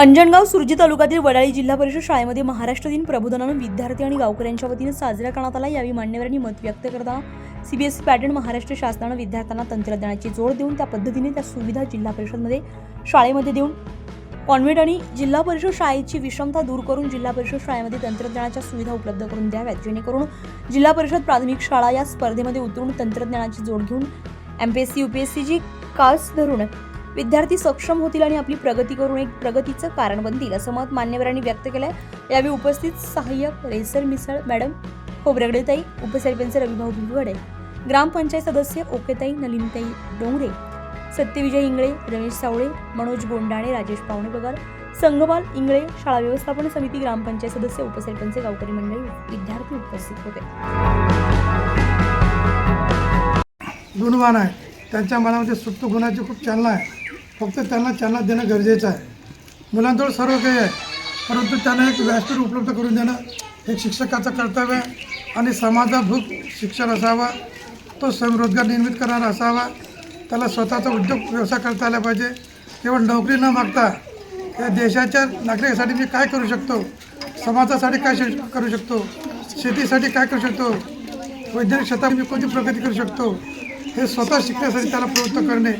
अंजणगाव सुरजी तालुक्यातील वडाळी जिल्हा परिषद शाळेमध्ये महाराष्ट्र दिन प्रबोधनानं विद्यार्थी आणि गावकऱ्यांच्या वतीनं साजरा करण्यात आला. यावेळी मान्यवरांनी मत व्यक्त करताना सीबीएसई पॅटर्न महाराष्ट्र शासनानं विद्यार्थ्यांना तंत्रज्ञानाची जोड देऊन त्या पद्धतीने त्या सुविधा जिल्हा परिषदमध्ये शाळेमध्ये देऊन कॉन्व्हेंट आणि जिल्हा परिषद शाळेची विषमता दूर करून जिल्हा परिषद शाळेमध्ये तंत्रज्ञानाच्या सुविधा उपलब्ध करून द्याव्यात. जेणेकरून जिल्हा परिषद प्राथमिक शाळा या स्पर्धेमध्ये उतरून तंत्रज्ञानाची जोड घेऊन M P S C U P S सीची कास धरून विद्यार्थी सक्षम होतील आणि आपली प्रगती करून एक प्रगतीचं कारण बनतील असं मत मान्यवरांनी व्यक्त केलं आहे यावेळी उपस्थित सहाय्यक रेसर मिसळ मॅडम खोबरगडेताई उपसरपंच रविभाऊ भिवडे ग्रामपंचायत सदस्य ओकेताई नलिनताई डोंगरे सत्यविजय इंगळे रमेश सावळे मनोज गोंडाणे राजेश पावणे पगार संघपाल इंगळे शाळा व्यवस्थापन समिती ग्रामपंचायत सदस्य उपसरपंच गावकरी मंडळी विद्यार्थी उपस्थित होते. गुणवान आहे. त्यांच्या मनामध्ये सुप्त गुणाची खूप चालना आहे. फक्त त्यांना चालना देणं गरजेचं आहे. मुलांजवळ सर्व काही आहे. परंतु त्यांना एक व्यासपीठ उपलब्ध करून देणं हे शिक्षकाचं कर्तव्य आहे आणि समाजाभूत शिक्षण असावा. तो स्वयंरोजगार निर्मित करणारा असावा. त्याला स्वतःचा उद्योग व्यवसाय करता आला पाहिजे. केवळ नोकरी न मागता या देशाच्या नागरिकासाठी मी काय करू शकतो? समाजासाठी काय श- करू शकतो? शेतीसाठी काय करू शकतो? वैज्ञानिक क्षेत्रात मी कोणती प्रगती करू शकतो? हे स्वतः शिकण्यासाठी त्याला प्रवृत्त करणे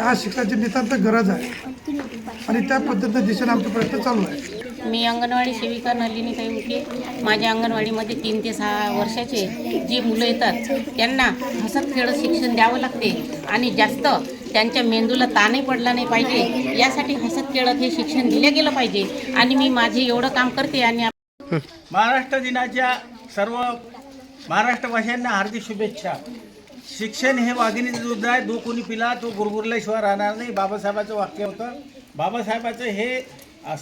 आज शिक्षणाची नितांत गरज आहे. आणि त्या पद्धतीने दिशेने आमचे प्रयत्न चालू आहे. मी अंगणवाडी सेविका नलिनीताई उके. माझ्या अंगणवाडीमध्ये तीन ते सहा वर्षाचे जी मुलं येतात त्यांना हसत खेळत शिक्षण द्यावं लागते. आणि जास्त त्यांच्या मेंदूला ताणही पडला नाही पाहिजे. यासाठी हसत खेळत हे शिक्षण दिलं गेलं पाहिजे. आणि मी माझे एवढं काम करते आणि महाराष्ट्र दिनाच्या सर्व महाराष्ट्रवासियांना हार्दिक शुभेच्छा. शिक्षण हे वाघिणीचं दूध आहे. दो कोणी पिला तो गुरगुरल्याशिवाय राहणार नाही. बाबासाहेबाचं वाक्य होतं. बाबासाहेबाचं हे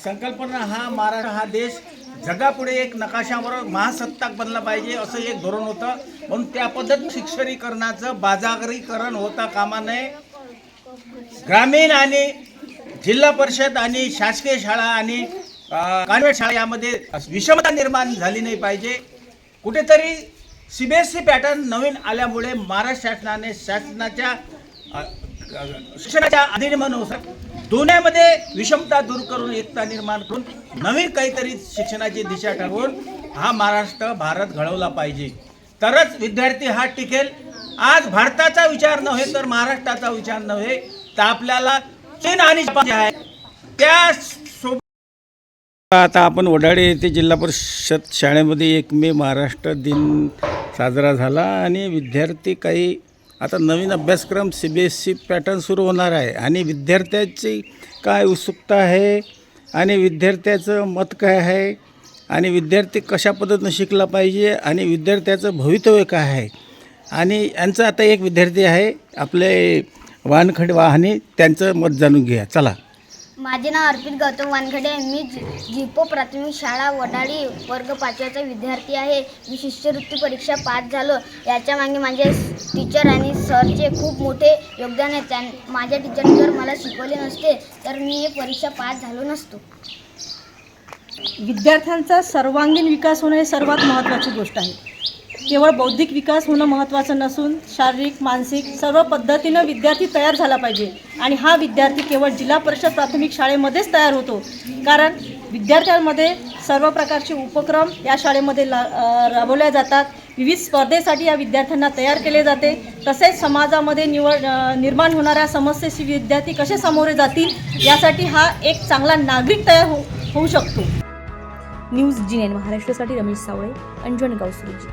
संकल्पना हा महाराष्ट्र हा देश जगापुढे एक नकाशावर महासत्ताक बनला पाहिजे असं एक धोरण होतं. म्हणून त्या पद्धत शिक्षणीकरणाचं बाजारीकरण होता कामा नये. ग्रामीण आणि जिल्हा परिषद आणि शासकीय शाळा आणि अ, कॉन्व्हेंट शाळा यामध्ये विषमता निर्माण झाली नाही पाहिजे. कुठेतरी C B S C pattern नवीन आल्यामुळे महाराष्ट्र शासनाने शासनाच्या शिक्षणाच्या अधिनियमानुसार दोन्हीमध्ये विषमता दूर करून एकता निर्माण करून नवीन काहीतरी शिक्षणाची दिशा ठरवून हा महाराष्ट्र भारत घडवला पाहिजे. तरच विद्यार्थी हा टिकेल. आज भारताचा विचार नव्हे तर महाराष्ट्राचा विचार नव्हे तर आपल्याला चीन आणि जपान जे आहे त्या सोबत आता आपण वडाळे येथे जिल्हा परिषद शाळेमध्ये एक मे महाराष्ट्र दिन साजरा झाला आणि विद्यार्थी काही आता नवीन अभ्यासक्रम C B S C pattern सुरू होणार आहे. आणि विद्यार्थ्याची काय उत्सुकता आहे? आणि विद्यार्थ्याचं मत काय आहे? आणि विद्यार्थी कशा पद्धतीनं शिकला पाहिजे? आणि विद्यार्थ्याचं भवितव्य काय आहे? आणि यांचं आता एक विद्यार्थी आहे आपले वाहनखंड वाहने त्यांचं मत जाणून घ्या चला. माझे नाव अर्पित गौतम वानखडे. मी जि- जिपो प्राथमिक शाळा वडाळी वर्ग पाचव्याचा विद्यार्थी आहे. मी शिष्यवृत्ती परीक्षा पास झालो. याच्या मागे माझे टीचर आणि सरचे खूप मोठे योगदान आहे. त्यां माझ्या टीचरने जर मला शिकवले नसते तर मी हे परीक्षा पास झालो नसतो. विद्यार्थ्यांचा सर्वांगीण विकास होणं हे सर्वात महत्त्वाची गोष्ट आहे. केवळ बौद्धिक विकास होणं महत्त्वाचं नसून शारीरिक मानसिक सर्व पद्धतीनं विद्यार्थी तयार झाला पाहिजे. आणि हा विद्यार्थी केवळ जिल्हा परिषद प्राथमिक शाळेमध्येच तयार होतो. कारण विद्यार्थ्यांमध्ये सर्व प्रकारचे उपक्रम या शाळेमध्ये ला राबवल्या जातात. विविध स्पर्धेसाठी या विद्यार्थ्यांना तयार केले जाते. तसेच समाजामध्ये निवड निर्माण होणाऱ्या समस्येशी विद्यार्थी कसे सामोरे जातील यासाठी हा एक चांगला नागरिक तयार हो होऊ शकतो. न्यूज जी महाराष्ट्रासाठी रमेश सावळे अंजन सुरजी